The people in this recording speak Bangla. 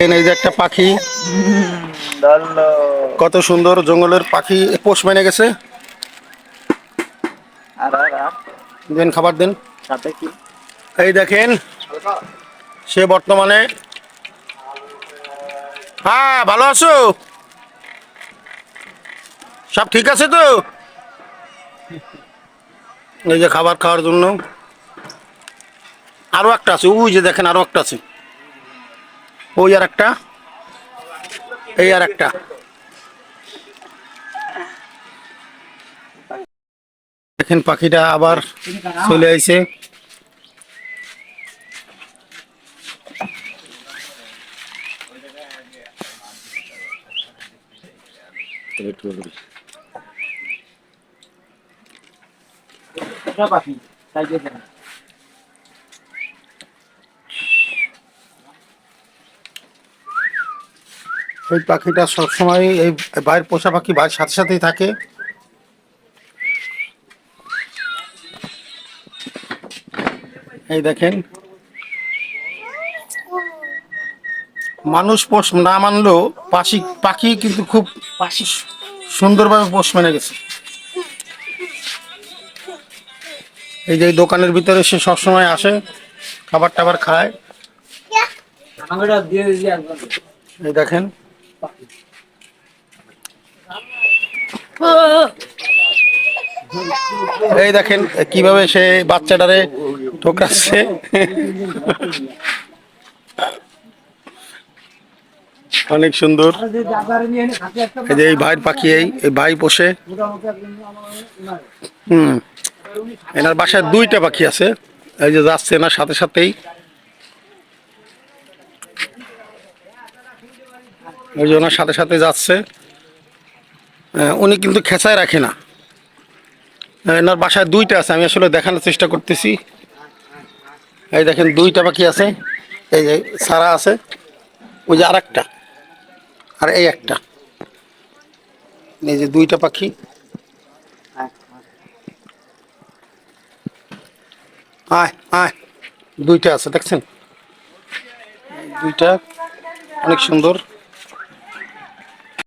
এই যে একটা পাখি। কত সুন্দর জঙ্গলের পাখি পোষ মেনে গেছে। দেন খাবার দেন। এই দেখেন, সে বর্তমানে হ্যাঁ ভালো আছো? সব ঠিক আছে তো? এই যে খাবার খাওয়ার জন্য। আরও একটা আছে, ওই যে দেখেন আরও একটা আছে। ওই আর একটা। এই আর একটা। দেখেন পাখিটা আবার চলে আইছে। পাখি তাই এই পাখিটা সবসময় এই বাইরের পোষা পাখি ভাইয়ের সাথে সাথেই থাকে। এই দেখেন। মানুষ পোষ না মানলেও পাখি পাখি কিন্তু খুব পাখি সুন্দরভাবে পোষ মেনে গেছে। এই যে দোকানের ভিতরে সে সবসময় আসে খাবার টাবার খায় এই দেখেন। এই দেখেন, কীভাবে সে বাচ্চাটারে ঠোকাচ্ছে। অনেক সুন্দর। এই যে এই ভাইয়ের পাখি, এই ভাই পোষে। হুম। এনার বাসায় দুইটা পাখি আছে। এই যে যাচ্ছে এনার সাথে সাথেই। ওই যে সাথে সাথে যাচ্ছে। উনি কিন্তু খেঁচায় রাখে না। এনার বাসায় দুইটা আছে, আমি আসলে দেখানোর চেষ্টা করতেছি। এই দেখেন, দুইটা পাখি আছে। এই যে সারা আছে। ওই যে আর একটা আর এই একটা। এই যে দুইটা পাখি। আয় আয়। দুইটা আছে, দেখছেন? দুইটা অনেক সুন্দর।